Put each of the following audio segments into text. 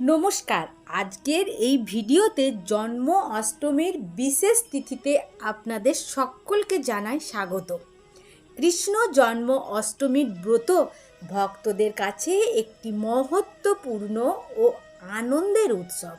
নমস্কার। আজকের এই ভিডিওতে জন্ম অষ্টমীর বিশেষ তিথিতে আপনাদের সকলকে জানাই স্বাগত। কৃষ্ণ জন্ম অষ্টমীর ব্রত ভক্তদের কাছে একটি মহত্বপূর্ণ ও আনন্দের উৎসব।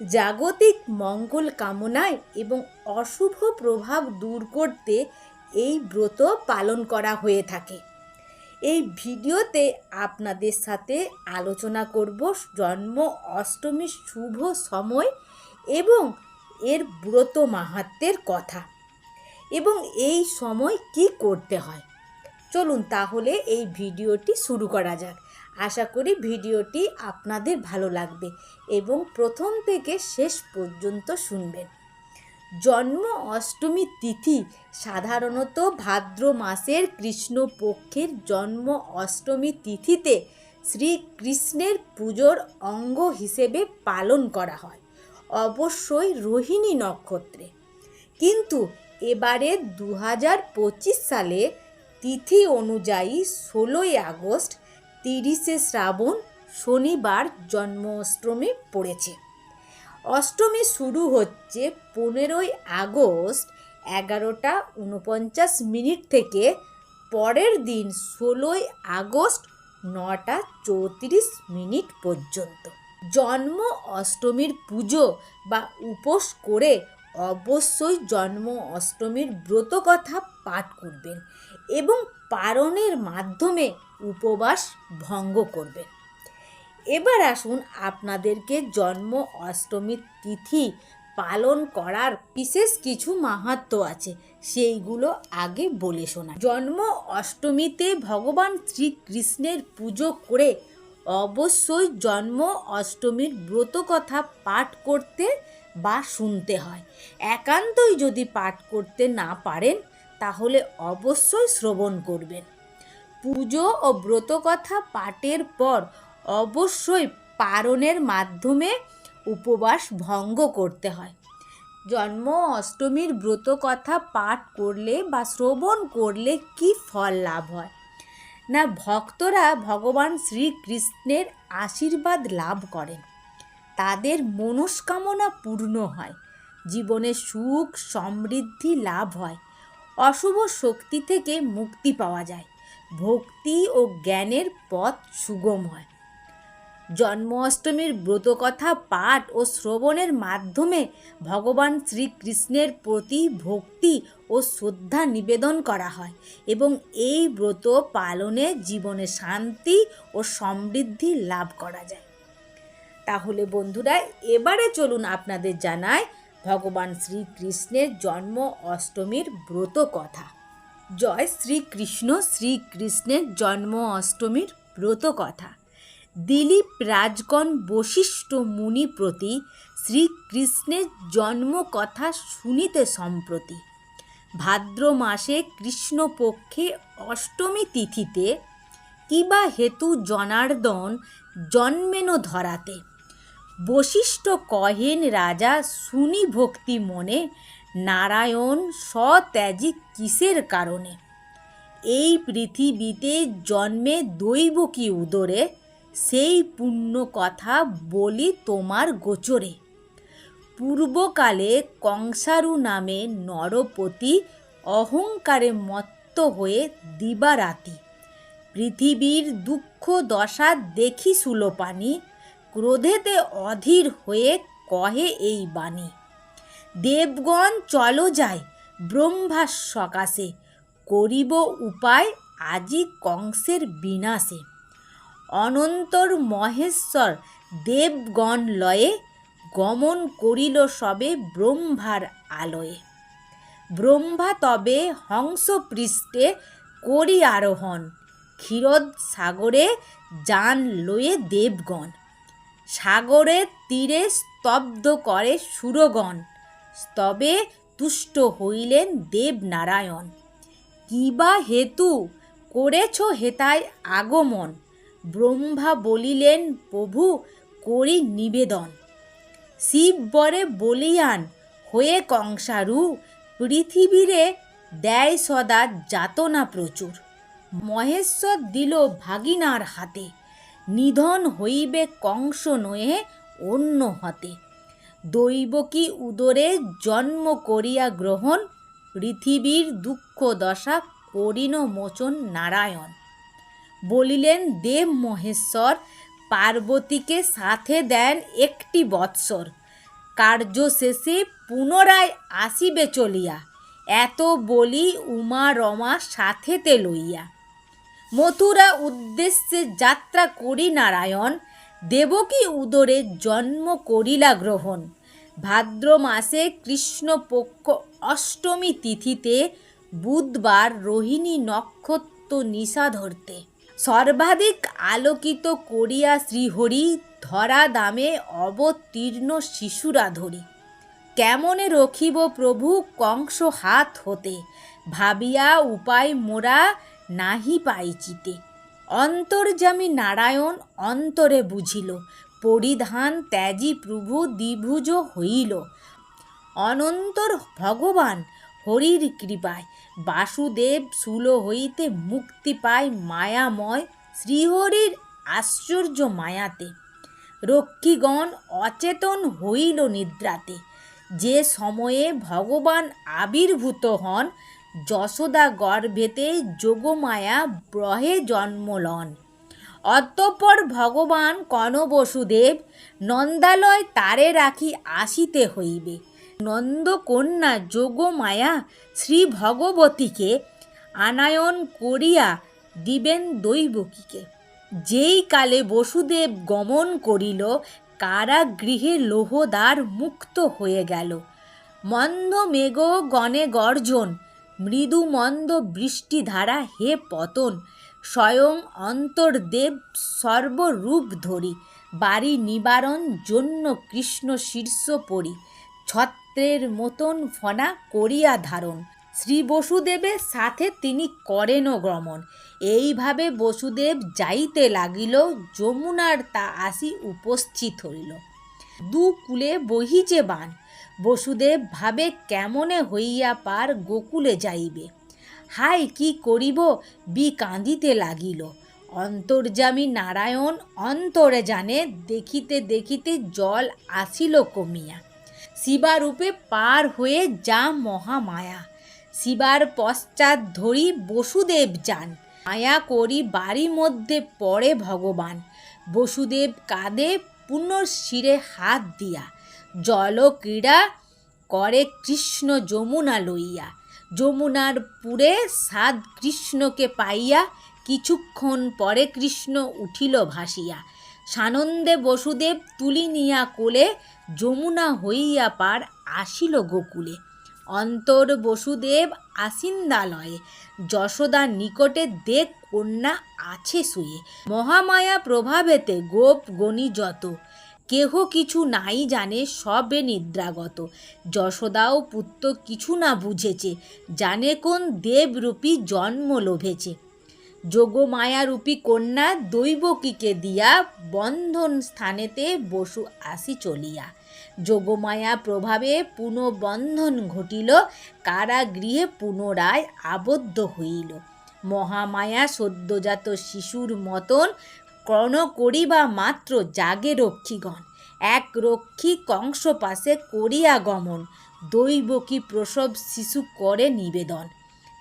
জাগতিক মঙ্গল কামনায় এবং অশুভ প্রভাব দূর করতে এই ব্রত পালন করা হয়ে থাকে। এই ভিডিওতে আপনাদের সাথে আলোচনা করব জন্ম অষ্টমীর শুভ সময় এবং এর ব্রত মাহাত্মের কথা এবং এই সময় কি করতে হয়। চলুন তাহলে এই ভিডিওটি শুরু করা যাক। আশা করি ভিডিওটি আপনাদের ভালো লাগবে এবং প্রথম থেকে শেষ পর্যন্ত শুনবেন। জন্ম অষ্টমী তিথি সাধারণত ভাদ্র মাসের কৃষ্ণপক্ষের জন্ম অষ্টমী তিথিতে শ্রীকৃষ্ণের পুজোর অঙ্গ হিসেবে পালন করা হয়, অবশ্যই রোহিণী নক্ষত্রে। কিন্তু এবারে দু হাজার পঁচিশ সালে তিথি অনুযায়ী ষোলোই আগস্ট তিরিশে শ্রাবণ শনিবার জন্মাষ্টমী পড়েছে। অষ্টমী শুরু হচ্ছে পনেরোই আগস্ট এগারোটা উনপঞ্চাশ মিনিট থেকে। পরের দিন ষোলোই আগস্ট নটা চৌত্রিশ মিনিট পর্যন্ত। জন্ম অষ্টমীর পুজো বা উপোস করে অবশ্যই জন্ম অষ্টমীর ব্রত কথা পাঠ করবেন এবং পারণের মাধ্যমে উপবাস ভঙ্গ করবেন। এবার আসুন আপনাদেরকে জন্ম অষ্টমীর তিথি পালন করার বিশেষ কিছু মাহাত্ম আছে। সেইগুলো আগে বলে শোনা জন্ম অষ্টমীতে ভগবান শ্রীকৃষ্ণের পুজো করে অবশ্যই জন্ম অষ্টমীর ব্রত কথা পাঠ করতে বা শুনতে হয়। একান্তই যদি পাঠ করতে না পারেন, তাহলে অবশ্যই শ্রবণ করবেন। পুজো ও ব্রতকথা পাঠের পর অবশ্যই পারণের মাধ্যমে উপবাস ভঙ্গ করতে হয়। জন্ম অষ্টমীর ব্রত কথা পাঠ করলে বা শ্রবণ করলে কি ফল লাভ হয়? না, ভক্তরা ভগবান শ্রীকৃষ্ণের আশীর্বাদ লাভ করেন। তাদের মনস্কামনা পূর্ণ হয়। জীবনে সুখ, সমৃদ্ধি লাভ হয়। অশুভ শক্তি থেকে মুক্তি পাওয়া যায়। ভক্তি ও জ্ঞানের পথ সুগম হয়। জন্মাষ্টমীর ব্রতকথা, পাঠ ও শ্রবণের মাধ্যমে ভগবান শ্রীকৃষ্ণের প্রতি ভক্তি ও শ্রদ্ধা নিবেদন করা হয় এবং এই ব্রত পালনে জীবনে শান্তি ও সমৃদ্ধি লাভ করা যায়। তাহলে বন্ধুরা, এবারে চলুন আপনাদের জানায় ভগবান শ্রীকৃষ্ণের জন্ম অষ্টমীর ব্রত কথা জয় শ্রীকৃষ্ণ, শ্রীকৃষ্ণের জন্ম অষ্টমীর ব্রত কথা দিলীপ রাজগণ বশিষ্ঠ মুনি প্রতি শ্রীকৃষ্ণের জন্ম কথা শুনিতে সম্প্রতি। ভাদ্র মাসে কৃষ্ণপক্ষে অষ্টমী তিথিতে কিবা হেতু জনার্দন জন্মেন ধরাতে। বশিষ্ঠ কহেন রাজা, শুনি ভক্তি মনে, নারায়ণ সত্যাজি কিসের কারণে? এই পৃথিবীতে জন্মে দৈব কি উদরে? সেই পুণ্য কথা বলি তোমার গোচরে। পূর্বকালে কংসারু নামে নরপতি অহংকারে মত্ত হয়ে দিবারাতি। পৃথিবীর দুঃখ দশা দেখি সুলোপানি, ক্রোধেতে অধীর হয়ে কহে এই বাণী। দেবগণ চলো যায় ব্রহ্মার সকাশে, করিব উপায় আজি কংসের বিনাশে। অনন্তর মহেশ্বর দেবগণ লয়ে গমন করিল সবে ব্রহ্মার আলয়ে। ব্রহ্মা তবে হংসপৃষ্ঠে করি আরোহণ, ক্ষীরদ সাগরে যান লয়ে দেবগণ সাগরের তীরে স্তব্ধ করে সুরগণ, স্তবে তুষ্ট হইলেন দেবনারায়ণ। কিবা হেতু করেছ হেতায় আগমন ব্রহ্মা বলিলেন, প্রভু, করি নিবেদন। শিব বরে বলিয়ান, হয়ে কংসারু, পৃথিবীরে দেয় সদা যাতনা প্রচুর। মহেশ্বর দিল ভাগিনার হাতে, নিধন হইবে কংস নয়ে অন্য হতে। দৈবকী উদরে জন্ম করিয়া গ্রহণ, পৃথিবীর দুঃখ দশা করিন মোচন নারায়ণ। বলিলেন, দেব মহেশ্বর, পার্বতীকে সাথে দেন একটি বৎসর। কার্য শেষে পুনরায় আসিবে চলিয়া। এত বলি উমা রমা সাথেতে লইয়া। মথুরা উদ্দেশ্যে যাত্রা করি নারায়ণ, দেবকী উদরে জন্ম করিলা গ্রহণ। ভাদ্র মাসে কৃষ্ণপক্ষ অষ্টমী তিথিতে বুধবার রোহিণী নক্ষত্র নিশা ধরতে। সর্বাধিক আলোকিত করিয়া শ্রীহরি ধরা দামে অবতীর্ণ শিশুরা ধরি। কেমনে রখিব প্রভু কংস হাত হতে? ভাবিয়া উপায় মোরা নাহি পাইচিতে অন্তর্যামী নারায়ণ অন্তরে বুঝিল, পরিধান ত্যাজি প্রভু দ্বিভুজ হইল। অনন্তর ভগবান হরির কৃপায়। বাসুদেব শূল হইতে মুক্তি পায় মায়াময় শ্রীহরির আশ্চর্য মায়াতে। রক্ষীগণ অচেতন হইল নিদ্রাতে। যে সময়ে ভগবান আবির্ভূত হন, যশোদা গর্ভেতে যোগমায়া ব্রহে জন্ম লন। অতঃপর ভগবান কনবসুদেব নন্দালয় তারে রাখি আসিতে হইবে। নন্দকন্যা যোগমায়া শ্রী ভগবতীকে আনায়ন করিয়া দিবেন দৈবকীকে। যেই কালে বসুদেব গমন করিল, কারাগৃহে লোহদ্বার মুক্ত হয়ে গেল। মন্দ মেঘ গণে গর্জন, মৃদু মন্দ বৃষ্টিধারা হে পতন। স্বয়ং অন্তর্দেব সর্বরূপ ধরি, বাড়ি নিবারণ জন্য কৃষ্ণ শীর্ষ পরি। ছত্রের মতন ফনা করিয়া ধারণ। শ্রী বসুদেবের সাথে তিনি করেন গমন। এইভাবে বসুদেব যাইতে লাগিল, যমুনার তা আসি উপস্থিত হইল। দু কূলে বহিছে বান। বসুদেব ভাবে কেমনে হইয়া পার গোকুলে যাইবে। হাই কি করিব? বি কাঁদিতে লাগিল। অন্তর্যামী নারায়ণ অন্তরে জানে, দেখিতে দেখিতে জল আসিল কমিয়া। শিবারূপে পার হয়ে যা মহামায়া। শিবার পশ্চাৎ ধরি বসুদেব যান। মায়া করি বাড়ি মধ্যে পড়ে ভগবান। বসুদেব কাঁদে পুনঃশিরে হাত দিয়া। জল ক্রীড়া করে কৃষ্ণ যমুনা লইয়া। যমুনার পুরে সাদ কৃষ্ণকে পাইয়া কিছুক্ষণ পরে কৃষ্ণ উঠিল ভাসিয়া। সানন্দে বসুদেব তুলি নিয়া কোলে, যমুনা হইয়া পার আসিল গোকুলে। অন্তর বসুদেব আসিন্দালয়ে যশোদার নিকটে দেখ কন্যা আছে শুয়ে। মহামায়া প্রভাবেতে গোপ গণি যত কেহ কিছু নাই জানে সবে নিদ্রাগত। যশোদাও পুত্র কিছু না বুঝেছে, জানে কোন দেবরূপী জন্ম লোভেছে। যোগমায়ারূপী কন্যা দৈবকীকে দিয়া বন্ধন স্থানেতে বসু আসি চলিয়া। যোগমায়া প্রভাবে পুনঃবন্ধন ঘটিল, কারাগৃহে পুনরায় আবদ্ধ হইল। মহামায়া সদ্যজাত শিশুর মতন ক্রণ করিবা মাত্র জাগে রক্ষীগণ। এক রক্ষী কংস পাশে করিয়া গমন, দৈবকী প্রসব শিশু করে নিবেদন।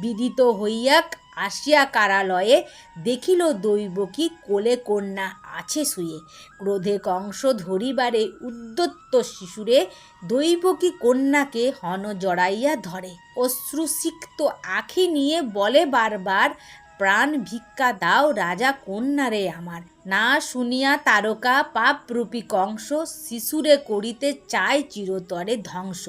বিদিত হইয়া আসিয়া কারালয়ে দেখিল দৈবকী কোলে কন্যা আছে শুয়ে। ক্রোধে কংস ধরিবারে উদ্যত্ত শিশুরে দৈবকী কন্যাকে হন জড়াইয়া ধরে। অশ্রুসিক্ত আখি নিয়ে বলে বারবার প্রাণ ভিক্ষা দাও রাজা কন্যারে আমার। না শুনিয়া তারকা পাপরূপী কংস শিশুরে করিতে চায় চিরতরে ধ্বংস।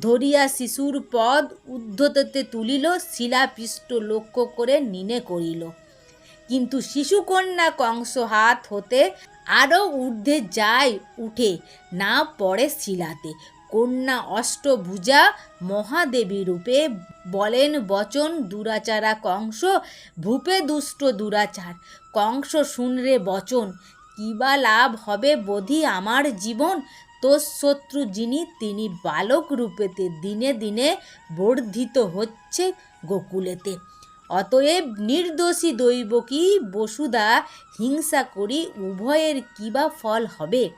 ধরিয়া শিশুর পদ উদ্ধততে তুলিল, শিলাপিষ্ট লক্ষ্য করে নিনে করিল। কিন্তু শিশুকন্যা কংস হাত হতে আরও ঊর্ধ্বে যায় উঠে, না পড়ে শিলাতে। কন্যা অষ্টভুজা মহাদেবী রূপে বলেন, বচন দুরাচারা কংস, ভূপে দুষ্ট দুরাচার। কংস শুনরে বচন কিবা লাভ হবে বোধি আমার জীবন? তোর শত্রু যিনি, তিনি বালক রূপেতে দিনে দিনে বর্ধিত হচ্ছে গোকুলেতে। অতএব নির্দোষী দৈবকী বসুদা হিংসা করি, উভয়ের কিবা ফল হবে?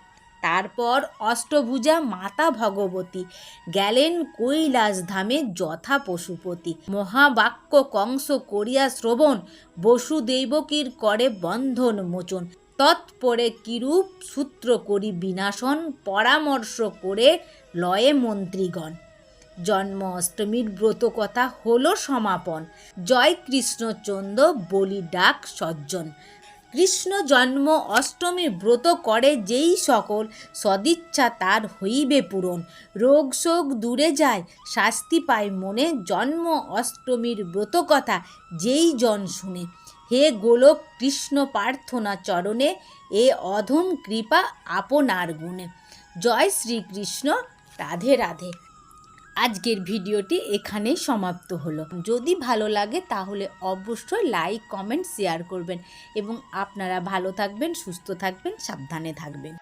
তারপর অষ্টভুজা মাতা ভগবতী, গেলেন কৈলাস ধামে যথা পশুপতি। মহাবাক্য কংস করিয়া শ্রবণ, বসুদেবকীর করে বন্ধন মোচন। তৎপরে কিরূপ সূত্র করি বিনাশন, পরামর্শ করে লয়ে মন্ত্রীগণ। জন্ম অষ্টমীর ব্রত কথা হলো সমাপন। জয় কৃষ্ণচন্দ্র বলি ডাক সজ্জন। কৃষ্ণ জন্ম অষ্টমী ব্রত করে যেই সকল সদিচ্ছা তার হইবে পূরণ। রোগ শোক দূরে যায়, শাস্তি পায় মনে জন্ম অষ্টমীর ব্রত কথা যেই জন শুনে। হে গোলক কৃষ্ণ প্রার্থনা চরণে, এ অধম কৃপা আপনার গুণে। জয় শ্রীকৃষ্ণ, রাধে রাধে। আজকের ভিডিওটি এখানেই সমাপ্ত হলো। যদি ভালো লাগে তাহলে অবশ্যই লাইক কমেন্ট শেয়ার করবেন এবং আপনারা ভালো থাকবেন, সুস্থ থাকবেন, সাবধানে থাকবেন।